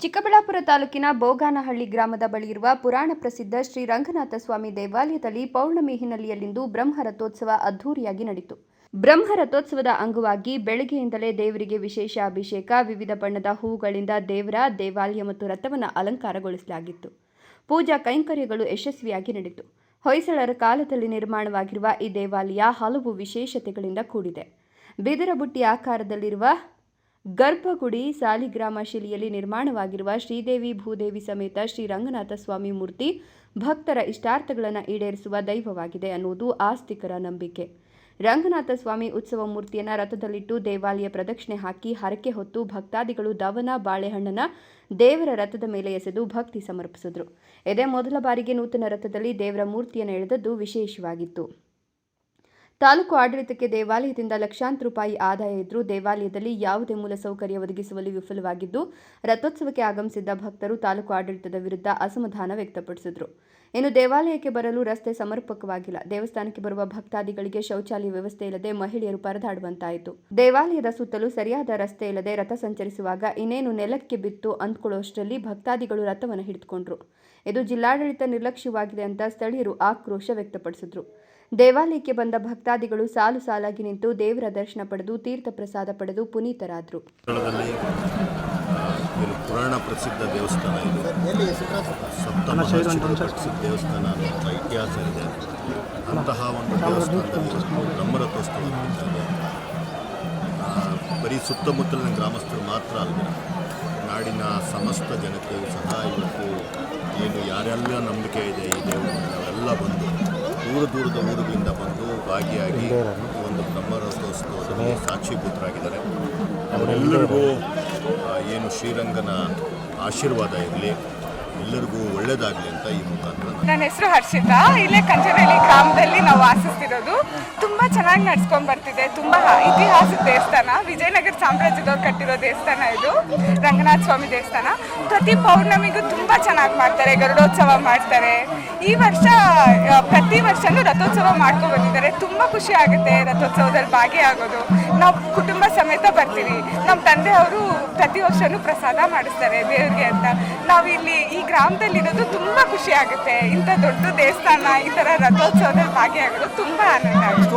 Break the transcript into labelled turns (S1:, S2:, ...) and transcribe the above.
S1: ಚಿಕ್ಕಬಳ್ಳಾಪುರ ತಾಲೂಕಿನ ಬೋಗಾನಹಳ್ಳಿ ಗ್ರಾಮದ ಬಳಿ ಇರುವ ಪುರಾಣ ಪ್ರಸಿದ್ಧ ಶ್ರೀ ರಂಗನಾಥ ಸ್ವಾಮಿ ದೇವಾಲಯದಲ್ಲಿ ಪೌರ್ಣಮಿ ಹಿನ್ನೆಲೆಯಲ್ಲಿಂದು ಬ್ರಹ್ಮ ರಥೋತ್ಸವ ಅದ್ಧೂರಿಯಾಗಿ ನಡೆಯಿತು ಬ್ರಹ್ಮ ರಥೋತ್ಸವದ ಅಂಗವಾಗಿ ಬೆಳಗ್ಗೆಯಿಂದಲೇ ದೇವರಿಗೆ ವಿಶೇಷ ಅಭಿಷೇಕ, ವಿವಿಧ ಬಣ್ಣದ ಹೂಗಳಿಂದ ದೇವರ, ದೇವಾಲಯ ಮತ್ತು ರಥವನ್ನು ಅಲಂಕಾರಗೊಳಿಸಲಾಗಿತ್ತು. ಪೂಜಾ ಕೈಂಕರ್ಯಗಳು ಯಶಸ್ವಿಯಾಗಿ ನಡೆಯಿತು ಹೊಯ್ಸಳರ ಕಾಲದಲ್ಲಿ ನಿರ್ಮಾಣವಾಗಿರುವ ಈ ದೇವಾಲಯ ಹಲವು ವಿಶೇಷತೆಗಳಿಂದ ಕೂಡಿದೆ. ಬಿದಿರ ಬುಟ್ಟಿ ಆಕಾರದಲ್ಲಿರುವ ಗರ್ಭಗುಡಿ ಸಾಲಿಗ್ರಾಮ ಶಿಲೆಯಲ್ಲಿ ನಿರ್ಮಾಣವಾಗಿರುವ ಶ್ರೀದೇವಿ ಭೂದೇವಿ ಸಮೇತ ಶ್ರೀ ರಂಗನಾಥ ಸ್ವಾಮಿ ಮೂರ್ತಿ ಭಕ್ತರ ಇಷ್ಟಾರ್ಥಗಳನ್ನು ಈಡೇರಿಸುವ ದೈವವಾಗಿದೆ ಅನ್ನುವುದು ಆಸ್ತಿಕರ ನಂಬಿಕೆ. ರಂಗನಾಥ ಸ್ವಾಮಿ ಉತ್ಸವ ಮೂರ್ತಿಯನ್ನು ರಥದಲ್ಲಿಟ್ಟು ದೇವಾಲಯ ಪ್ರದಕ್ಷಿಣೆ ಹಾಕಿ ಹರಕೆ ಹೊತ್ತು ಭಕ್ತಾದಿಗಳು ದವನ ಬಾಳೆಹಣ್ಣನ ದೇವರ ರಥದ ಮೇಲೆ ಎಸೆದು ಭಕ್ತಿ ಸಮರ್ಪಿಸಿದರು. ಇದೇ ಮೊದಲ ಬಾರಿಗೆ ನೂತನ ರಥದಲ್ಲಿ ದೇವರ ಮೂರ್ತಿಯನ್ನು ಎಳೆದದ್ದು ವಿಶೇಷವಾಗಿತ್ತು. ತಾಲೂಕು ಆಡಳಿತಕ್ಕೆ ದೇವಾಲಯದಿಂದ ಲಕ್ಷಾಂತರ ರೂಪಾಯಿ ಆದಾಯ ಇದ್ರೂ ದೇವಾಲಯದಲ್ಲಿ ಯಾವುದೇ ಮೂಲಸೌಕರ್ಯ ಒದಗಿಸುವಲ್ಲಿ ವಿಫಲವಾಗಿದ್ದು, ರಥೋತ್ಸವಕ್ಕೆ ಆಗಮಿಸಿದ್ದ ಭಕ್ತರು ತಾಲೂಕು ಆಡಳಿತದ ವಿರುದ್ಧ ಅಸಮಾಧಾನ ವ್ಯಕ್ತಪಡಿಸಿದರು. ಇನ್ನು ದೇವಾಲಯಕ್ಕೆ ಬರಲು ರಸ್ತೆ ಸಮರ್ಪಕವಾಗಿಲ್ಲ. ದೇವಸ್ಥಾನಕ್ಕೆ ಬರುವ ಭಕ್ತಾದಿಗಳಿಗೆ ಶೌಚಾಲಯ ವ್ಯವಸ್ಥೆ ಇಲ್ಲದೆ ಮಹಿಳೆಯರು ಪರದಾಡುವಂತಾಯಿತು. ದೇವಾಲಯದ ಸುತ್ತಲೂ ಸರಿಯಾದ ರಸ್ತೆ ಇಲ್ಲದೆ ರಥ ಸಂಚರಿಸುವಾಗ ಇನ್ನೇನು ನೆಲಕ್ಕೆ ಬಿತ್ತು ಅಂದ್ಕೊಳ್ಳುವಷ್ಟರಲ್ಲಿ ಭಕ್ತಾದಿಗಳು ರಥವನ್ನು ಹಿಡಿದುಕೊಂಡ್ರು. ಇದು ಜಿಲ್ಲಾಡಳಿತ ನಿರ್ಲಕ್ಷ್ಯವಾಗಿದೆ ಅಂತ ಸ್ಥಳೀಯರು ಆಕ್ರೋಶ ವ್ಯಕ್ತಪಡಿಸಿದ್ರು. ದೇವಾಲಯಕ್ಕೆ ಬಂದ ಭಕ್ತಾದಿಗಳು ಸಾಲು ಸಾಲಾಗಿ ನಿಂತು ದೇವರ ದರ್ಶನ ಪಡೆದು ತೀರ್ಥ ಪ್ರಸಾದ ಪಡೆದು ಪುನೀತರಾದರು.
S2: ಇದು ಪುರಾಣ ಪ್ರಸಿದ್ಧ ದೇವಸ್ಥಾನ ಇದು. ದೇವಸ್ಥಾನ ಅನ್ನುವಂಥ ಇತಿಹಾಸ ಇದೆ. ಅಂತಹ ಒಂದು ದೇವಸ್ಥಾನದಲ್ಲಿ ಬ್ರಹ್ಮರಥೋತ್ಸವ ನಡೀತಾ ಆ, ಬರೀ ಸುತ್ತಮುತ್ತಲಿನ ಗ್ರಾಮಸ್ಥರು ಮಾತ್ರ ಅಲ್ಲ ನಾಡಿನ ಸಮಸ್ತ ಜನತೆಯು ಸಹ ಇವತ್ತು ಏನು ಯಾರೆಲ್ಲ ನಂಬಿಕೆ ಇದೆ ಈ ದೇವರು ಅವರೆಲ್ಲ ಬಂದು ದೂರ ದೂರದ ಊರುಗಳಿಂದ ಬಂದು ಭಾಗಿಯಾಗಿ ಒಂದು ಬ್ರಹ್ಮರಥೋತ್ಸವದಲ್ಲಿ ಸಾಕ್ಷಿಪುತ್ರರಾಗಿದ್ದಾರೆ. ಅವರೆಲ್ಲರಿಗೂ ಏನು ಶ್ರೀರಂಗನ ಆಶೀರ್ವಾದ ಇರಲಿ. ಎಲ್ಲರಿಗೂ ಒಳ್ಳೇದಾಗಲಿ ಅಂತ ಈ ಮುಖಾಂತರ ನಾನು
S3: ನನ್ನ ಹೆಸರು ಹರ್ಷಿತಾ. ಇಲ್ಲೇ ಕಂಚನಹಳ್ಳಿ ಗ್ರಾಮದಲ್ಲಿ ನಾವು ವಾಸಿಸ್ತಿರೋದು. ತುಂಬ ಚೆನ್ನಾಗಿ ನಡ್ಸ್ಕೊಂಡ್ ಬರ್ತಿದೆ. ತುಂಬ ಇತಿಹಾಸದ ದೇವಸ್ಥಾನ. ವಿಜಯನಗರ ಸಾಮ್ರಾಜ್ಯದವ್ರು ಕಟ್ಟಿರೋ ದೇವಸ್ಥಾನ ಇದು. ರಂಗನಾಥ ಸ್ವಾಮಿ ದೇವಸ್ಥಾನ. ಪ್ರತಿ ಪೌರ್ಣಮಿಗೂ ತುಂಬ ಚೆನ್ನಾಗಿ ಮಾಡ್ತಾರೆ. ಗರುಡೋತ್ಸವ ಮಾಡ್ತಾರೆ. ಈ ವರ್ಷ ಪ್ರತಿ ವರ್ಷನೂ ರಥೋತ್ಸವ ಮಾಡ್ಕೊಂಡು ಬಂದಿದ್ದಾರೆ. ತುಂಬ ಖುಷಿ ಆಗುತ್ತೆ ರಥೋತ್ಸವದಲ್ಲಿ ಭಾಗಿಯಾಗೋದು ನಾವು ಕುಟುಂಬ ಸಮೇತ ಬರ್ತೀವಿ. ನಮ್ಮ ತಂದೆಯವರು ಪ್ರತಿ ವರ್ಷನೂ ಪ್ರಸಾದ ಮಾಡಿಸ್ತಾರೆ ದೇವ್ರಿಗೆ ಅಂತ. ನಾವು ಇಲ್ಲಿ ಈ ಗ್ರಾಮದಲ್ಲಿ ಇರೋದು ತುಂಬಾ ಖುಷಿ ಆಗುತ್ತೆ. ಇಂಥ ದೊಡ್ಡ ದೇವಸ್ಥಾನ, ಈ ಥರ ರಥೋತ್ಸವದಲ್ಲಿ ಭಾಗಿಯಾಗೋದು ತುಂಬಾ ಆನಂದ ಆಗುತ್ತೆ.